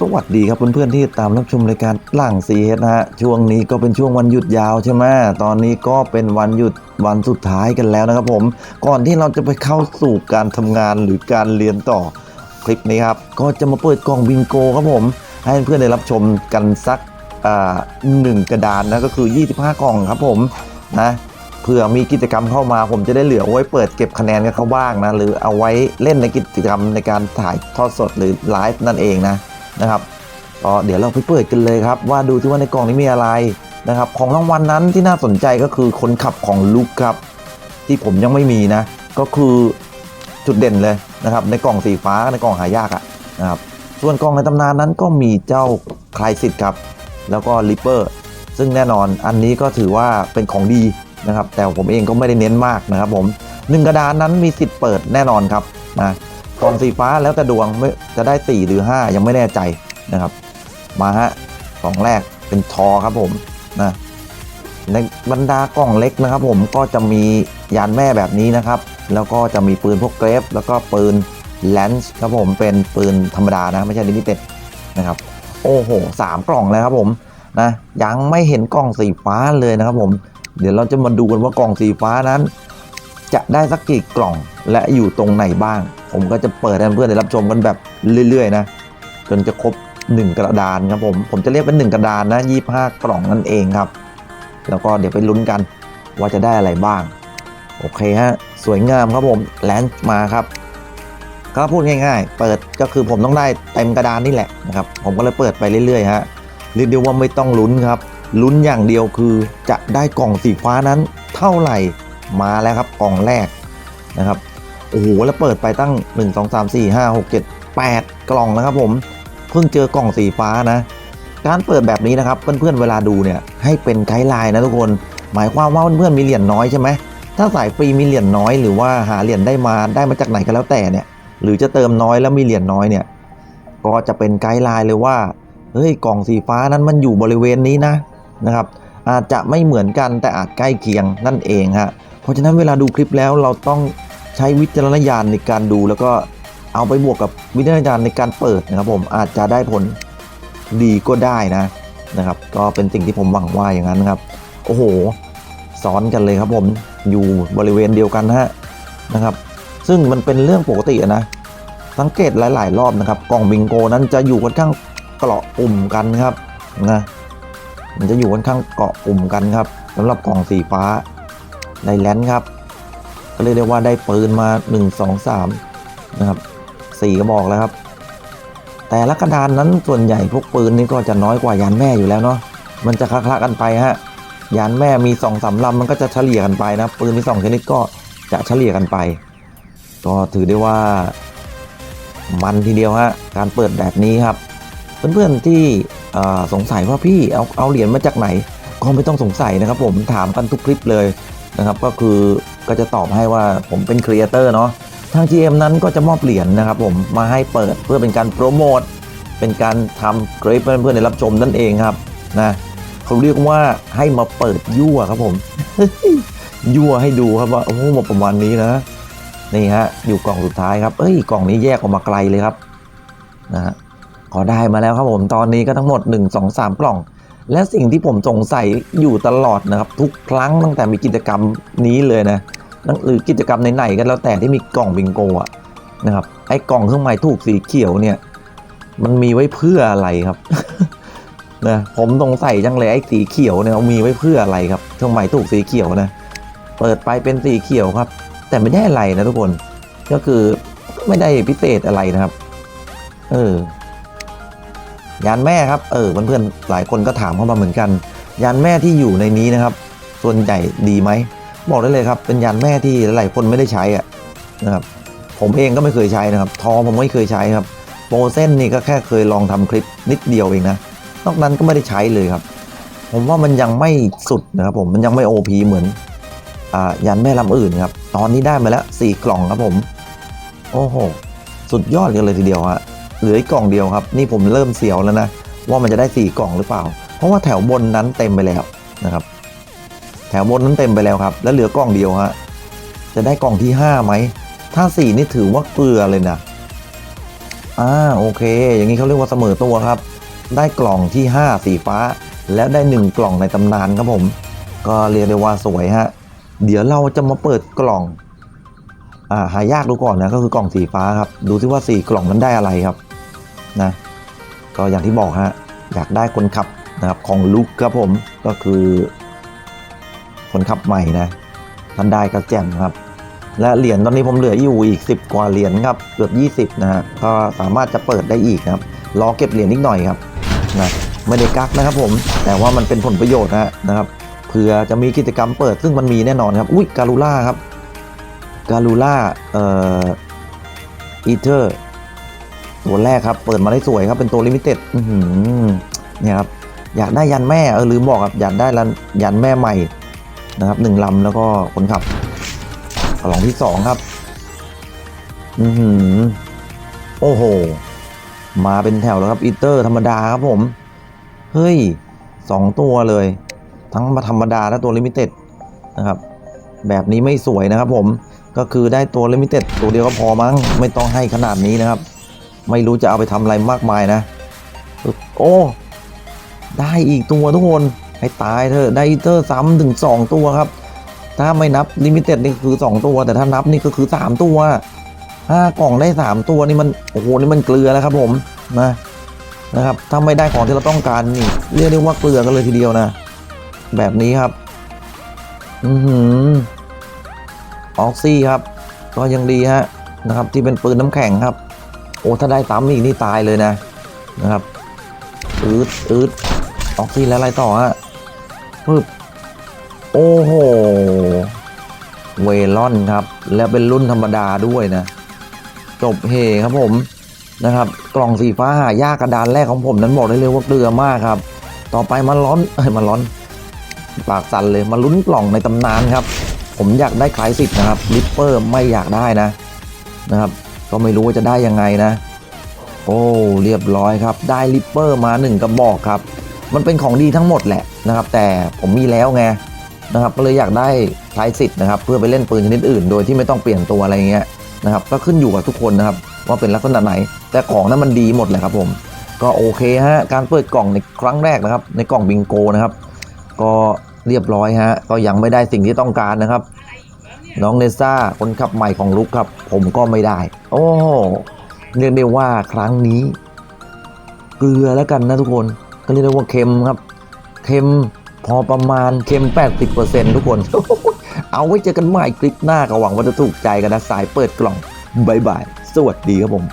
สวัสดีครับเพื่อนๆที่ตามรับชมรายการหลังซีเฮดนะฮะช่วงนี้ก็เป็นช่วงวันหยุดยาวใช่ไหมตอนนี้ก็เป็นวันหยุดวันสุดท้ายกันแล้วนะครับผม ก่อนที่เราจะไปเข้าสู่การทำงานหรือการเรียนต่อคลิปนี้ครับ ก็จะมาเปิดกล่องบิงโกครับผม ให้เพื่อนๆได้รับชมกันสักหนึ่งกระดานนะก็คือ 25 กล่องครับผมนะเผื่อมีกิจกรรมเข้ามาผมจะได้เหลือไว้เปิดเก็บคะแนนกันเขาบ้างนะหรือเอาไว้เล่นในกิจกรรมในการถ่ายทอดสดหรือไลฟ์นั่นเองนะ นะครับก็เดี๋ยวเราไปเปิดกันเลยครับ ว่าดูที่ว่าในกล่องนี้มีอะไรนะครับ ของรางวัลนนั้นที่น่าสนใจก็คือคนขับของลุกครับ ที่ผมยังไม่มีนะ ก็คือจุดเด่นเลยนะครับ ในกล่องสีฟ้าในกล่องหายากอะนะครับส่วนกล่องในตำนานนั้นก็มีเจ้าคลายสิทธิ์ครับ แล้วก็ลิปเปอร์ซึ่งแน่นอนอันนี้ก็ถือว่าเป็นของดีนะครับ แต่ผมเองก็ไม่ได้เน้นมากนะครับ ผมหนึ่งกระดานนั้นมีสิทธิ์เปิดแน่นอนครับนะ กล่องสีฟ้าแล้วแต่ดวงจะได้4หรือ 5 ยังไม่แน่ใจนะครับ มาฮะกล่องแรกเป็นทอครับผมนะในบรรดากล่องเล็กนะครับ ผมก็จะมียานแม่แบบนี้นะครับ แล้วก็จะมีปืนพวกเกรฟ แล้วก็ปืนแลนส์ครับผมเป็นปืนธรรมดานะ ไม่ใช่ลิมิเต็ดนะครับ โอ้โหสามกล่องเลยครับผมนะยังไม่เห็นกล่องสีฟ้าเลยนะครับผม เดี๋ยวเราจะมาดูกันว่ากล่องสีฟ้านั้น จะได้สักกี่กล่องและอยู่ตรงไหนบ้าง ผมก็จะเปิดให้เพื่อนได้รับชมกันแบบเรื่อยๆ นะ จนจะครบ 1 กระดานครับผม ผมจะเรียกเป็น 1 กระดานนะ 25 กล่องนั่นเองครับ แล้วก็เดี๋ยวไปลุ้นกันว่าจะได้อะไรบ้าง โอเคฮะ สวยงามครับผมแลนด์มาครับ ก็พูดง่าย ๆ เปิดก็คือผมต้องได้เต็มกระดานนี่แหละนะครับ ผมก็เลยเปิดไปเรื่อยๆฮะเรียกได้ว่าไม่ต้องลุ้นครับ ลุ้นอย่างเดียวคือจะได้กล่องสีฟ้านั้นเท่าไหร่มาแล้วครับกล่องแรกนะครับ โอ้โหแล้วเปิดไปตั้ง 1 2 3 4 5 6 7 8 กล่องนะครับผม เพิ่งเจอกล่องสีฟ้านะ การเปิดแบบนี้นะครับเพื่อนๆเวลาดูเนี่ยให้เป็นไกด์ไลน์นะทุกคน หมายความว่าเพื่อนๆมีเหรียญน้อยใช่ไหมถ้าสายฟรีมีเหรียญน้อยหรือว่าหาเหรียญได้มาได้มาจากไหนก็แล้วแต่เนี่ย หรือจะเติมน้อยแล้วมีเหรียญน้อยเนี่ย ก็จะเป็นไกด์ไลน์เลยว่าเฮ้ยกล่องสีฟ้านั้นมันอยู่บริเวณนี้นะนะครับ อาจจะไม่เหมือนกันแต่อาจใกล้เคียงนั่นเองฮะเพราะฉะนั้นเวลาดูคลิปแล้วเราต้อง ใช้วิจารณญาณในการดูแล้วก็เอาไปบวกกับวิจารณญาณในการเปิดนะครับ ผมอาจจะได้ผลดีก็ได้นะนะครับ ก็เป็นสิ่งที่ผมหวังว่าอย่างนั้นครับ โอ้โหซ้อนกันเลยครับผมอยู่บริเวณเดียวกันฮะนะครับ ซึ่งมันเป็นเรื่องปกตินะสังเกตหลาย ๆ รอบนะครับ กล่องบิงโกนั้นจะอยู่ค่อนข้างเกาะกลุ่มกันครับนะมันจะอยู่ค่อนข้างเกาะกลุ่มกันครับสำหรับกล่องสีฟ้าไดแลนด์ครับ ก็เรียกได้ว่าได้ปืนมา 1 2 3 นะครับสี่กระบอกแล้วครับ แต่ละกระดานนั้นส่วนใหญ่พวกปืนนี่ก็จะน้อยกว่ายานแม่อยู่แล้วเนาะมันจะคละกันไปฮะยานแม่มี2อสามลำมันก็จะเฉลี่ยกันไปนะปืนมีสองชนิดก็จะเฉลี่ยกันไป ก็ถือได้ว่ามันทีเดียวฮะการเปิดแบบนี้ครับ เพื่อนๆที่อ่สงสัยว่าพี่เอาเอาเหรียญมาจากไหนก็ไม่ต้องสงสัยนะครับ ผมถามกันทุกคลิปเลยนะครับ ก็คือ ก็จะตอบให้ว่าผมเป็นครีเอเตอร์เนาะทาง GM นั้นก็จะมอบเหรียญนะครับผมมาให้เปิดเพื่อเป็นการโปรโมทเป็นการทำคลิปเพื่อนๆได้รับชมนั่นเองครับนะเขาเรียกว่าให้มาเปิดยั่วครับผม ยั่วให้ดูครับว่าโอ้โหประมาณนี้นะนี่ฮะอยู่กล่องสุดท้ายครับเอ้ยกล่องนี้แยกออกมาไกลเลยครับนะฮะขอได้มาแล้วครับผมตอนนี้ก็ทั้งหมด 1 2 3 กล่อง และสิ่งที่ผมสงสัยอยู่ตลอดนะครับ ทุกครั้งตั้งแต่มีกิจกรรมนี้เลยนะนั่นหรือกิจกรรมไหนๆก็แล้วแต่ที่มีกล่องบิงโกอะนะครับไอ้กล่องเครื่องหมายถูกสีเขียวเนี่ย มันมีไว้เพื่ออะไรครับนะผมสงสัยจังเลยไอ้สีเขียวเนี่ยมีไว้เพื่ออะไรครับเครื่องหมายถูกสีเขียวนะเปิดไปเป็นสีเขียวครับ แต่ไม่ได้อะไรนะทุกคนก็คือไม่ได้พิเศษอะไรนะครับ เออ ยานแม่ครับเออเพื่อนๆหลายคนก็ถามเข้ามาเหมือนกัน ยานแม่ที่อยู่ในนี้นะครับ ส่วนใหญ่ดีไหมบอกได้เลยครับ เป็นยานแม่ที่หลายคนไม่ได้ใช้อะนะครับผมเองก็ไม่เคยใช้นะครับ ทอผมไม่เคยใช้ครับโปรเส้นนี่ก็แค่เคยลองทำคลิปนิดเดียวเองนะนอกนั้นก็ไม่ได้ใช้เลยครับ ผมว่ามันยังไม่สุดนะครับผมมันยังไม่โอพีเหมือนอ่ายันแม่ลำอื่นครับ ตอนนี้ได้มาแล้วสี่กล่องครับผม โอ้โห สุดยอดกันเลยทีเดียวฮะ เหลืออีกกล่องเดียวครับ นี่ผมเริ่มเสียวแล้วนะ ว่ามันจะได้สี่กล่องหรือเปล่า เพราะว่าแถวบนนั้นเต็มไปแล้วนะครับ แถวบนนั้นเต็มไปแล้วครับ แล้วเหลือกล่องเดียวฮะจะได้กล่องที่ห้าไหมถ้าสี่นี่ถือว่าเกลือเลยนะอ่าโอเค อย่างนี้เขาเรียกว่าเสมอตัวครับ ได้กล่องที่ 5 สีฟ้า แล้วได้ 1 กล่องในตำนานครับผม ก็เรียกได้ว่าสวยฮะเดี๋ยวเราจะมาเปิดกล่องอ่าหายากดูก่อนนะก็คือกล่องสีฟ้าครับ ดูซิว่า 4 กล่องนั้นได้อะไรครับ นะก็อย่างที่บอกฮะอยากได้คนขับนะครับของลุกครับผมก็คือ คนขับใหม่นะท่านได้ก็แจ่มครับ และเหรียญตอนนี้ผมเหลืออยู่อีก 10 กว่าเหรียญครับเกือบ20 นะฮะก็สามารถจะเปิดได้อีกนะครับรอเก็บเหรียญนิดหน่อยครับนะไม่ได้กักนะครับผม แต่ว่ามันเป็นผลประโยชน์นะนะครับเผื่อจะมีกิจกรรมเปิดซึ่งมันมีแน่นอนครับอุ้ยการูล่าครับการูล่าเอ่ออีเทอร์ ตัวแรกครับ เปิดมาได้สวยครับ เป็นตัวลิมิเต็ดเนี่ยครับ อยากได้ยันแม่เออลืมบอกครับอยากได้ยันแม่ใหม่นะครับหนึ่งลำแล้วก็คนขับกล่องที่สองครับ อือหือ โอ้โห มาเป็นแถวแล้วครับอีเตอร์ธรรมดาครับผม เฮ้ยสองตัวเลย ทั้งมาธรรมดาและตัวลิมิเต็ดนะครับ แบบนี้ไม่สวยนะครับผมก็คือได้ตัวลิมิเต็ดตัวเดียวก็พอมั้ง ไม่ต้องให้ขนาดนี้นะครับ ไม่รู้จะเอาไปทำอะไรมากมายนะ โอ้ ได้อีกตัวทุกคน ให้ตายเถอะได้อีเตอร์ซ้ำถึงสองตัวครับ ถ้าไม่นับลิมิเต็ดนี่คือ 2 ตัว แต่ถ้านับนี่ก็คือ 3 ตัวห้ากล่องได้ 3 ตัวนี่มัน โอ้โห นี่มันเกลือแล้วครับผมนะนะครับถ้าไม่ได้ของที่เราต้องการนี่ เรียกได้ว่าเกลือกันเลยทีเดียวนะ แบบนี้ครับ อือหือออกซี่ครับ ก็ยังดีฮะนะครับ ที่เป็นปืนน้ำแข็งครับ โอ้ถ้าได้ซ้ำอีกนี่ตายเลยนะนะครับอืดอืดออกซีแล้วอะไรต่อฮะปึ๊บโอ้โหเวลอนครับ แล้วเป็นรุ่นธรรมดาด้วยนะ จบเฮครับผมนะครับ กล่องสีฟ้าหายากกระดานแรกของผมนั้นบอกได้เลยว่าเกลือมากครับ ต่อไปมาร้อนเอ้ยมาร้อน ปากสั่นเลยมาลุ้นกล่องในตำนานครับ ผมอยากได้คลายสิทธ์นะครับลิปเปอร์ไม่อยากได้นะนะครับ ก็ไม่รู้ว่าจะได้ยังไงนะ โอ้เรียบร้อยครับ ได้ลิปเปอร์มาหนึ่งกระบอกครับ มันเป็นของดีทั้งหมดแหละนะครับ แต่ผมมีแล้วไงนะครับก็เลยอยากได้คลายสิทธิ์นะครับ เพื่อไปเล่นปืนชนิดอื่น โดยที่ไม่ต้องเปลี่ยนตัวอะไรเงี้ยนะครับก็ขึ้นอยู่กับทุกคนนะครับว่าเป็นลักษณะไหน แต่ของนั้นมันดีหมดแหละครับผม ก็โอเคฮะการเปิดกล่องในครั้งแรกนะครับ ในกล่องบิงโกนะครับ ก็เรียบร้อยฮะก็ยังไม่ได้สิ่งที่ต้องการนะครับ น้องเนซ่าคนขับใหม่ของลุกครับ ผมก็ไม่ได้ โอ้เรียกได้ว่าครั้งนี้ เกลือแล้วกันนะทุกคนก็เรียกได้ว่าเค็มครับ เค็มพอประมาณเค็ม 80%ทุกคน เอาไว้เจอกันใหม่คลิปหน้าก็หวังว่าจะถูกใจกันนะ สายเปิดกล่องบายบาย สวัสดีครับผม